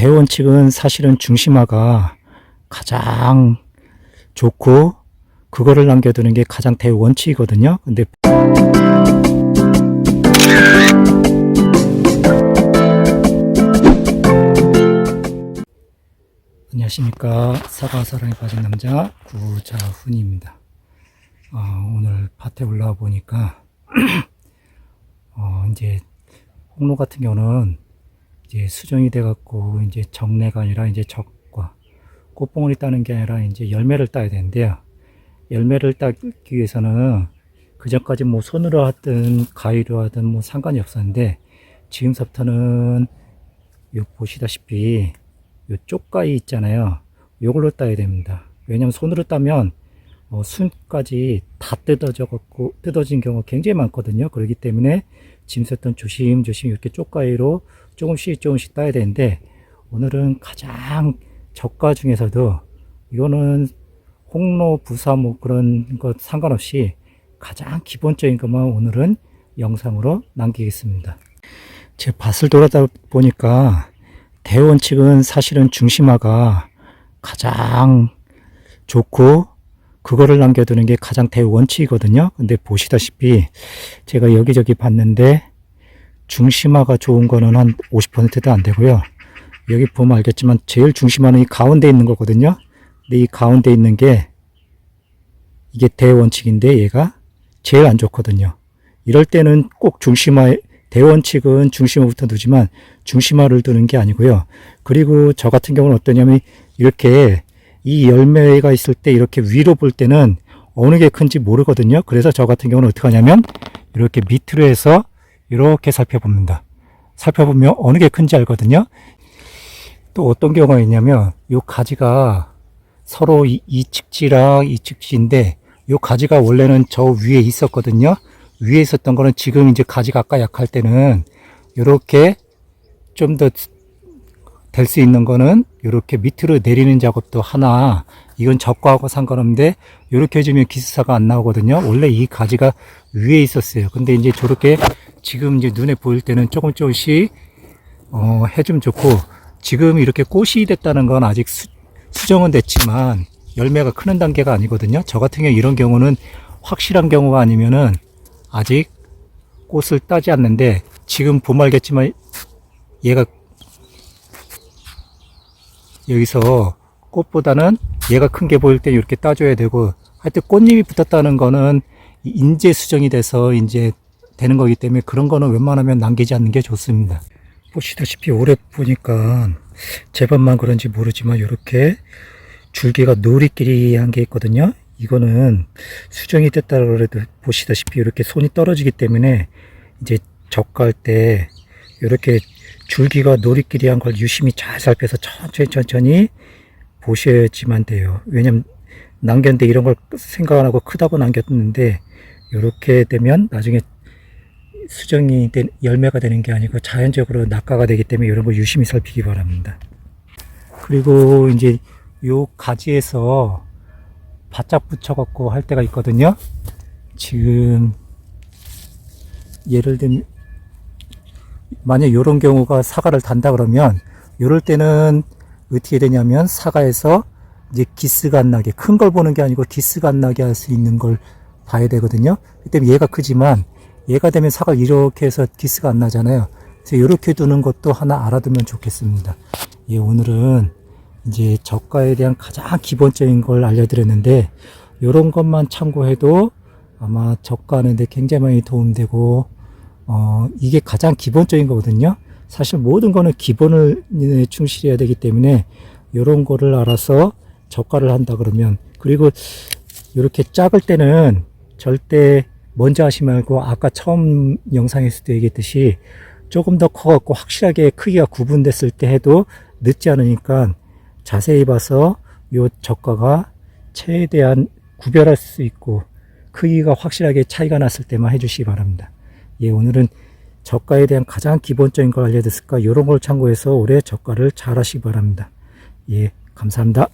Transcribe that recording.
대원칙은 사실은 중심화가 가장 좋고 그거를 남겨두는 게 가장 대원칙이거든요. 근데 안녕하십니까 사과 사랑에 빠진 남자 구자훈입니다. 어, 오늘 밭에 올라와 보니까 어, 이제 홍로 같은 경우는 이제 수정이 돼 갖고 이제 정내가 아니라 이제 적과 꽃봉오리 따는 게 아니라 이제 열매를 따야 되는데요. 열매를 따기 위해서는 그 전까지 뭐 손으로 하든 가위로 하든 뭐 상관이 없었는데 지금부터는 요 보시다시피 요 쪽가위 있잖아요. 요걸로 따야 됩니다. 왜냐면 손으로 따면 어, 순까지 다 뜯어져 갖고 뜯어진 경우가 굉장히 많거든요. 그렇기 때문에 짐했던 조심조심 이렇게 쪽가위로 조금씩 조금씩 따야 되는데 오늘은 가장 저가 중에서도 이거는 홍로 부사 뭐 그런 것 상관없이 가장 기본적인 것만 오늘은 영상으로 남기겠습니다. 제 밭을 돌아다 보니까 대원칙은 사실은 중심화가 가장 좋고 그거를 남겨두는 게 가장 대원칙이거든요. 근데 보시다시피 제가 여기저기 봤는데 중심화가 좋은 거는 한 50%도 안 되고요. 여기 보면 알겠지만 제일 중심화는 이 가운데 있는 거거든요. 근데 이 가운데 있는 게 이게 대원칙인데 얘가 제일 안 좋거든요. 이럴 때는 꼭 중심화 대원칙은 중심화부터 두지만 중심화를 두는 게 아니고요. 그리고 저 같은 경우는 어떠냐면 이렇게 이 열매가 있을 때 이렇게 위로 볼 때는 어느 게 큰지 모르거든요. 그래서 저 같은 경우는 어떻게 하냐면 이렇게 밑으로 해서 이렇게 살펴봅니다. 살펴보면 어느 게 큰지 알거든요. 또 어떤 경우가 있냐면 요 가지가 서로 이, 이 측지랑 이 측지인데 요 가지가 원래는 저 위에 있었거든요. 위에 있었던 거는 지금 이제 가지가 아까 약할 때는 이렇게 좀 더 될 수 있는 거는 이렇게 밑으로 내리는 작업도 하나 이건 적과하고 상관없는데 이렇게 해주면 기스사가 안 나오거든요. 원래 이 가지가 위에 있었어요. 근데 이제 저렇게 지금 이제 눈에 보일 때는 조금 조금씩 어, 해주면 좋고 지금 이렇게 꽃이 됐다는 건 아직 수, 수정은 됐지만 열매가 크는 단계가 아니거든요. 저 같은 경우 이런 경우는 확실한 경우가 아니면은 아직 꽃을 따지 않는데 지금 보면 알겠지만 얘가 여기서 꽃보다는 얘가 큰 게 보일 때 이렇게 따줘야 되고 하여튼 꽃잎이 붙었다는 거는 인재 수정이 돼서 이제 되는 거기 때문에 그런 거는 웬만하면 남기지 않는 게 좋습니다. 보시다시피 올해 보니까 제법만 그런지 모르지만 이렇게 줄기가 노리끼리 한 게 있거든요. 이거는 수정이 됐다 그래도 보시다시피 이렇게 손이 떨어지기 때문에 이제 적갈 때 이렇게 줄기가 노리끼리 한 걸 유심히 잘 살펴서 천천히 천천히 보셔야지만 돼요. 왜냐면 남겼는데 이런 걸 생각 안 하고 크다고 남겼는데 이렇게 되면 나중에 수정이 된 열매가 되는 게 아니고 자연적으로 낙가가 되기 때문에 이런 거 유심히 살피기 바랍니다. 그리고 이제 요 가지에서 바짝 붙여갖고 할 때가 있거든요. 지금 예를 들면 만약 이런 경우가 사과를 단다 그러면 이럴 때는 어떻게 되냐면 사과에서 이제 기스가 안 나게 큰 걸 보는 게 아니고 기스가 안 나게 할 수 있는 걸 봐야 되거든요. 그때 얘가 크지만 얘가 되면 사과 이렇게 해서 기스가 안 나잖아요. 그래서 이렇게 두는 것도 하나 알아두면 좋겠습니다. 예, 오늘은 이제 저가에 대한 가장 기본적인 걸 알려드렸는데 이런 것만 참고해도 아마 저가하는데 굉장히 많이 도움되고 어, 이게 가장 기본적인 거거든요. 사실 모든 거는 기본을 충실해야 되기 때문에 이런 거를 알아서 저가를 한다 그러면 그리고 이렇게 작을 때는 절대 먼저 하지 말고 아까 처음 영상에서 도 얘기했듯이 조금 더 커갖고 확실하게 크기가 구분됐을 때 해도 늦지 않으니까 자세히 봐서 요 저가가 최대한 구별할 수 있고 크기가 확실하게 차이가 났을 때만 해주시기 바랍니다. 예, 오늘은 저가에 대한 가장 기본적인 걸 알려드렸을까 이런 걸 참고해서 올해 저가를 잘 하시기 바랍니다. 예, 감사합니다.